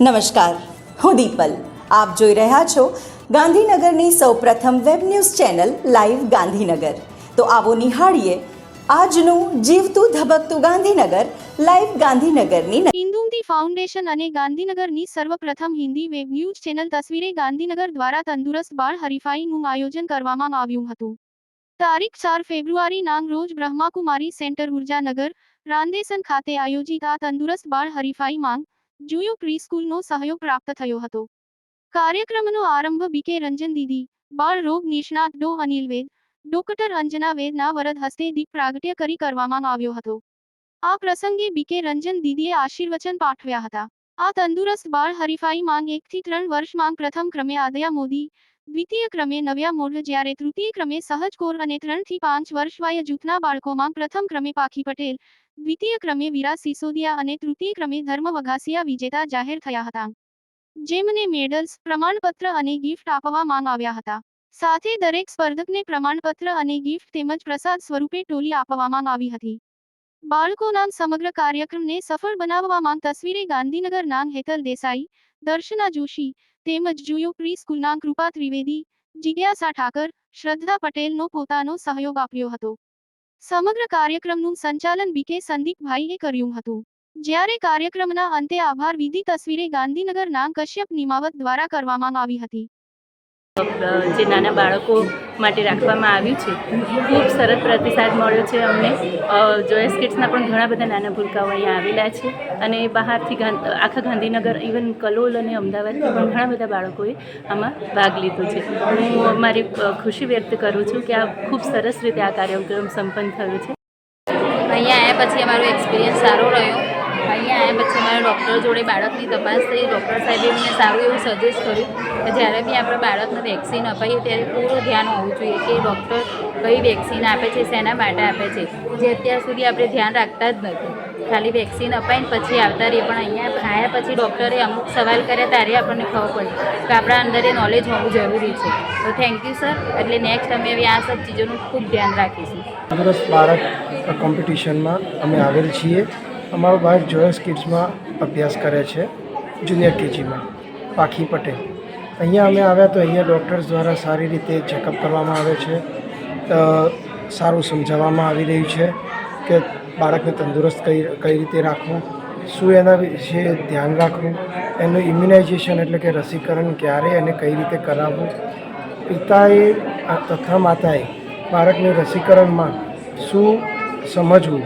નમસ્કાર. હું દીપલ. આપ જોઈ રહ્યા છો ગાંધીનગરની સૌપ્રથમ web news channel live Gandhinagar. તો આવો નિહાળીએ આજનું જીવતું ધબકતું ગાંધીનગર લાઈવ ગાંધીનગરની હિન્દુમતી ફાઉન્ડેશન અને ગાંધીનગરની સર્વપ્રથમ હિન્દી વેબ ન્યૂઝ ચેનલ તસવીરે ગાંધીનગર દ્વારા તંદુરસ્ત બાળ હરીફાઈનું આયોજન કરવામાં આવ્યું હતું. તારીખ ચાર ફેબ્રુઆરી નાંગ રોજ બ્રહ્માકુમારી સેન્ટર ઉર્જાનગર, રાંદેસન ખાતે આયોજિત આ તંદુરસ્ત બાળ હરીફાઈ માંગ જુયો પ્રીસ્કૂલનો સહયોગ પ્રાપ્ત થયો હતો કાર્યક્રમનો આરંભ બીકે રંજન દીદી બાળ રોગ નિષ્ણાત ડો અનિલ વેદ ડોક્ટર અંજના વેદના વરદ હસ્તે દીપ પ્રાગટ્ય કરી કરવામાં આવ્યો હતો આ પ્રસંગે બીકે રંજન દીદીએ આશીર્વચન પાઠવ્યા હતા આ તંદુરસ્ત બાળ હરીફાઈ માંગ એકથી ત્રણ વર્ષ માંગ પ્રથમ ક્રમે આદયા મોદી દ્વિતીય ક્રમે નવ્યા મોઢ જ્યારે તૃતીય ક્રમે સહજ કોર અને ત્રણથી પાંચ વર્ષ જૂથના બાળકોમાં પ્રથમ ક્રમે પાખી પટેલ, દ્વિતીય ક્રમે વીરા સિસોદિયા અને તૃતીય ક્રમે ધર્મ વઘાસિયા વિજેતા જાહેર થયા હતા. જેમને મેડલ્સ, પ્રમાણપત્ર અને ગિફ્ટ આપવામાં આવ્યા હતા. સાથે દરેક સ્પર્ધકને પ્રમાણપત્ર અને ગિફ્ટ તેમજ પ્રસાદ સ્વરૂપે ટોલી આપવામાં આવી હતી. બાળકોના સમગ્ર કાર્યક્રમને સફળ બનાવવામાં તસવીરે ગાંધીનગર નાંગ હેતલ દેસાઈ, દર્શના જોશી તેમજ જુયો પ્રી સ્કૂલના કૃપા ત્રિવેદી, જિજ્ઞાસા ઠાકર, શ્રદ્ધા પટેલનો પોતાનો સહયોગ આપ્યો હતો. સમગ્ર કાર્યક્રમનું સંચાલન બીકે સંદીપભાઈએ કર્યું હતું. જ્યારે કાર્યક્રમના અંતે આભાર વિધિ તસવીરે ગાંધીનગર નાંગ કશ્યપ નિમાવત દ્વારા કરવામાં આવી હતી. જે નાના બાળકો માટે રાખવામાં આવ્યું છે. ખૂબ સરસ પ્રતિસાદ મળ્યો છે અમને. જોયસ કિડ્સના પણ ઘણા બધા નાના ભૂલકાઓ અહીંયા આવેલા છે અને બહારથી આખા ગાંધીનગર, ઇવન કલોલ અને અમદાવાદથી પણ ઘણા બધા બાળકોએ આમાં ભાગ લીધો છે. હું મારી ખુશી વ્યક્ત કરું છું કે આ ખૂબ સરસ રીતે આ કાર્યક્રમ સંપન્ન થયો છે. અહીંયા આવ્યા પછી અમારો એક્સપિરિયન્સ સારો રહ્યો. અહીંયા આવ્યા પછી મારા ડૉક્ટર જોડે બાળકની તપાસ થઈ. ડૉક્ટર સાહેબે મને સારું એવું સજેસ્ટ કર્યું કે જ્યારે બી આપણે બાળકને વેક્સિન અપાઈએ ત્યારે પૂરું ધ્યાન હોવું જોઈએ કે ડૉક્ટર કઈ વેક્સિન આપે છે, શેના માટે આપે છે. જે અત્યાર સુધી આપણે ધ્યાન રાખતા જ નથી. ખાલી વેક્સિન અપાઈને પછી આવતા રહીએ. પણ અહીંયા આવ્યા પછી ડૉક્ટરે અમુક સવાલ કર્યા ત્યારે આપણને ખબર પડી કે આપણા અંદર એ નોલેજ હોવું જરૂરી છે. તો થેન્ક યુ સર એટલે નેક્સ્ટ અમે હવે આ સબ ચીજોનું ખૂબ ધ્યાન રાખીશું. તંદુરસ્ત બાળક કોમ્પિટિશનમાં અમે આવેલ છીએ. અમારો ભાઈ જોયસ કિડ્સમાં અભ્યાસ કરે છે, જુનિયર કેજીમાં, પાખી પટેલ. અહીંયા અમે આવ્યા તો અહીંયા ડૉક્ટર્સ દ્વારા સારી રીતે ચેકઅપ કરવામાં આવે છે સારું સમજાવવામાં આવી રહ્યું છે કે બાળકને તંદુરસ્ત કઈ કઈ રીતે રાખવું, શું એના વિશે ધ્યાન રાખવું, એનું ઇમ્યુનાઇઝેશન એટલે કે રસીકરણ ક્યારે અને કઈ રીતે કરાવવું. પિતાએ તથા માતાએ બાળકને રસીકરણમાં શું સમજવું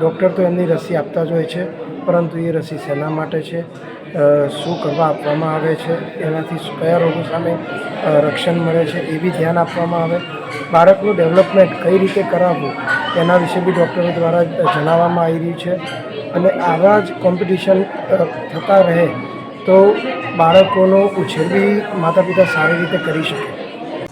ડૉક્ટર તો એમની રસી આપતા જ હોય છે, પરંતુ એ રસી શેના માટે છે. શું કરવા આપવામાં આવે છે, એનાથી કયા રોગો સામે રક્ષણ મળે છે, એ બી ધ્યાન આપવામાં આવે. બાળકનું ડેવલપમેન્ટ કઈ રીતે કરાવવું, એના વિશે બી ડૉક્ટરો દ્વારા જણાવવામાં આવી રહ્યું છે. અને આવા જ કોમ્પિટિશન થતા રહે, તો બાળકોનો ઉછેર બી માતા પિતા સારી રીતે કરી શકે.